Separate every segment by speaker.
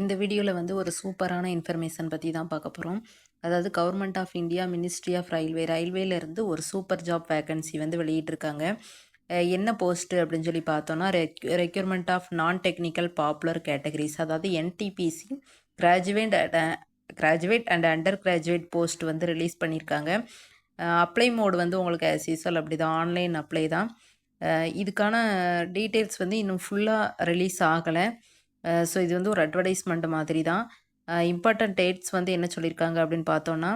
Speaker 1: இந்த வீடியோவில் வந்து ஒரு சூப்பரான இன்ஃபர்மேஷன் பற்றி தான் பார்க்க போகிறோம் அதாவது government of India ministry of railway. ரயில்வேலேருந்து ஒரு சூப்பர் ஜாப் வேகன்சி வந்து வெளியிட்டிருக்காங்க. என்ன போஸ்ட்டு அப்படின்னு சொல்லி பார்த்தோன்னா rec requirement of non technical popular categories அதாவது NTPC graduate graduate and under graduate post வந்து ரிலீஸ் பண்ணியிருக்காங்க. அப்ளை மோடு வந்து உங்களுக்கு ஆஸ் யூஸ்வல் அப்படி தான் ஆன்லைன் அப்ளை தான் இதுக்கான டீட்டெயில்ஸ் வந்து இன்னும் ஃபுல்லாக ரிலீஸ் ஆகலை. ஸோ இது வந்து ஒரு அட்வர்டைஸ்மெண்ட் மாதிரி தான் இம்பார்ட்டன்ட் டேட்ஸ் வந்து என்ன சொல்லியிருக்காங்க அப்படின்னு பார்த்தோன்னா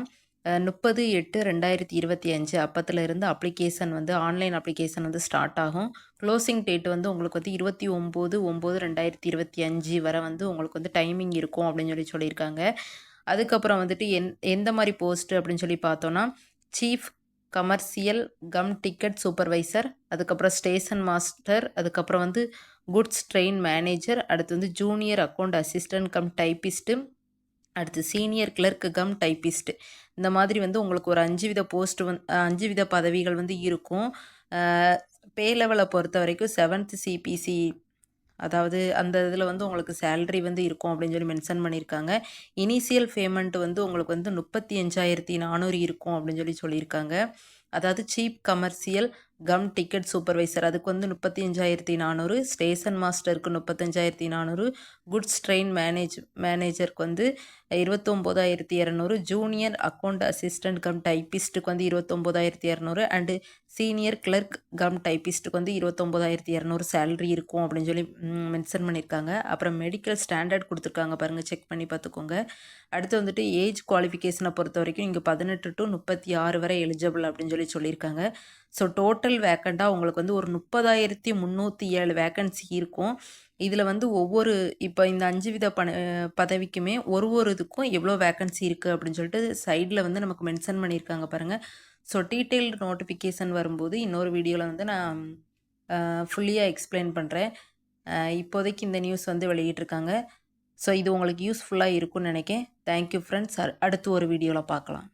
Speaker 1: முப்பது எட்டு ரெண்டாயிரத்தி இருபத்தி அஞ்சு அப்பத்தில் இருந்து அப்ளிகேஷன் வந்து ஆன்லைன் அப்ளிகேஷன் வந்து ஸ்டார்ட் ஆகும். க்ளோசிங் டேட் வந்து உங்களுக்கு வந்து இருபத்தி ஒம்பது ஒம்பது ரெண்டாயிரத்தி இருபத்தி அஞ்சு வரை வந்து உங்களுக்கு வந்து டைமிங் இருக்கும் அப்படின்னு சொல்லி சொல்லியிருக்காங்க அதுக்கப்புறம் வந்துட்டு எந் எந்த மாதிரி போஸ்ட்டு அப்படின்னு சொல்லி பார்த்தோன்னா chief commercial cum ticket supervisor அதுக்கப்புறம் ஸ்டேஷன் மாஸ்டர் அதுக்கப்புறம் வந்து குட்ஸ் ட்ரெயின் மேனேஜர் அடுத்து வந்து junior account assistant cum typist அடுத்து சீனியர் கிளர்க்கு கம் டைப்பிஸ்ட்டு. இந்த மாதிரி வந்து உங்களுக்கு ஒரு அஞ்சு வித போஸ்ட் வந் அஞ்சு வித பதவிகள் வந்து இருக்கும். பே லெவலை பொறுத்த வரைக்கும் செவன்த் சிபிசி அதாவது அந்த இதில் வந்து உங்களுக்கு சேலரி வந்து இருக்கும் அப்படின்னு சொல்லி மென்ஷன் பண்ணியிருக்காங்க. இனிஷியல் பேமெண்ட் வந்து உங்களுக்கு வந்து முப்பத்தி அஞ்சாயிரத்தி நானூறு இருக்கும் அப்படின்னு சொல்லி சொல்லியிருக்காங்க. அதாவது chief commercial cum ticket supervisor. அதுக்கு வந்து முப்பத்தி அஞ்சாயிரத்தி நானூறு. ஸ்டேஷன் மாஸ்டருக்கு முப்பத்தஞ்சாயிரத்தி நானூறு. குட்ஸ் ட்ரெயின் மேனேஜ் மேனேஜருக்கு வந்து இருபத்தொம்போதாயிரத்தி இரநூறு. ஜூனியர் அக்கௌண்ட் அசிஸ்டண்ட் கம் டைப்பிஸ்ட்டுக்கு வந்து இருபத்தொம்போதாயிரத்தி இரநூறு. அண்டு சீனியர் கிளர்க் கம் டைப்பிஸ்ட்டுக்கு வந்து இருபத்தொம்போதாயிரத்தி இரநூறு சேலரி இருக்கும் அப்படின்னு சொல்லி மென்ஷன் பண்ணியிருக்காங்க அப்புறம் மெடிக்கல் ஸ்டாண்டர்ட் கொடுத்துருக்காங்க பாருங்கள் செக் பண்ணி பார்த்துக்கோங்க. அடுத்து வந்துட்டு ஏஜ் குவாலிஃபிகேஷனை பொறுத்த வரைக்கும் இங்கே பதினெட்டு டு முப்பத்தி ஆறு வரை எலிஜிபிள் அப்படின்னு சொல்லி சொல்லியிருக்காங்க. ஸோ டோட்டல் வேக்கண்ட்டாக உங்களுக்கு வந்து ஒரு முப்பதாயிரத்தி முந்நூற்றி ஏழு வேக்கன்சி இருக்கும். இதில் வந்து ஒவ்வொரு இப்போ இந்த அஞ்சு வித பண பதவிக்குமே ஒரு ஒரு இதுக்கும் எவ்வளோ வேக்கன்சி இருக்குது அப்படின்னு சொல்லிட்டு சைடில் வந்து நமக்கு மென்ஷன் பண்ணியிருக்காங்க பாருங்கள் ஸோ டீட்டெயில்டு நோட்டிஃபிகேஷன் வரும்போது இன்னொரு வீடியோவில் வந்து நான் ஃபுல்லியாக எக்ஸ்பிளைன் பண்ணுறேன் இப்போதைக்கு இந்த நியூஸ் வந்து வெளியிட்டிருக்காங்க. ஸோ இது உங்களுக்கு யூஸ்ஃபுல்லாக இருக்கும்னு நினைக்கேன் தேங்க்யூ ஃப்ரெண்ட்ஸ் அடுத்து ஒரு வீடியோவில் பார்க்கலாம்.